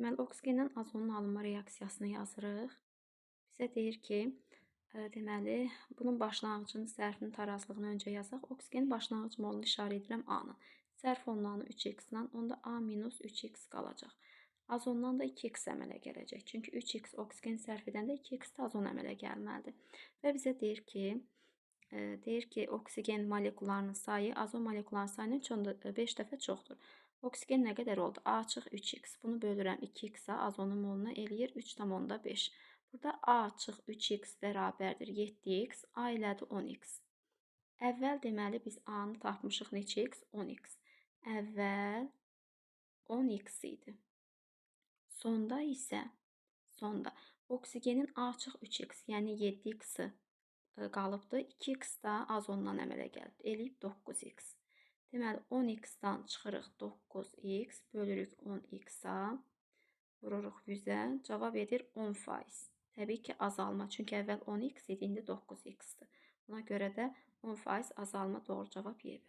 Deməli, oksigenlə azonun alınma reaksiyasını yazırıq. Bizə deyir ki, deməli, bunun başlanğıcını, zərfinin tarazlığını öncə yazaq. Oksigenin başlanğıc molunu işarə edirəm A-nın. Zərf olunan 3x-la, onda A minus 3x qalacaq. Azondan da 2x əmələ gələcək. Çünki 3x oksigen sərf edəndə 2x də azon əmələ gəlməlidir. Və bizə deyir ki, deyir ki, oksigen molekularının sayı azon molekullarının sayının 3 5 dəfə çoxdur. Oksigen nə qədər oldu? A açıq 3x. Bunu bölürəm 2x-a, azonun moluna eləyir 3,5. Burada A açıq 3x bərabərdir 7x, A elədi 10x. Əvvəl deməli biz A-nı tapmışıq neçə x? 10x. Əvvəl 10x idi. Sonda isə sonda oksigenin A açıq 3x, yəni 7x-i e, qalıbdı. 2x da azondan əmələ gəlib. Eləyib 9x. Deməli 10x-dan çıxırıq 9x, bölürük 10x-a, vururuq 100-ə. Cavab edir 10%. Təbii ki, azalma. Çünki əvvəl 10x idi, indi 9x-dir. Buna görə də 10% azalma doğru cavab Y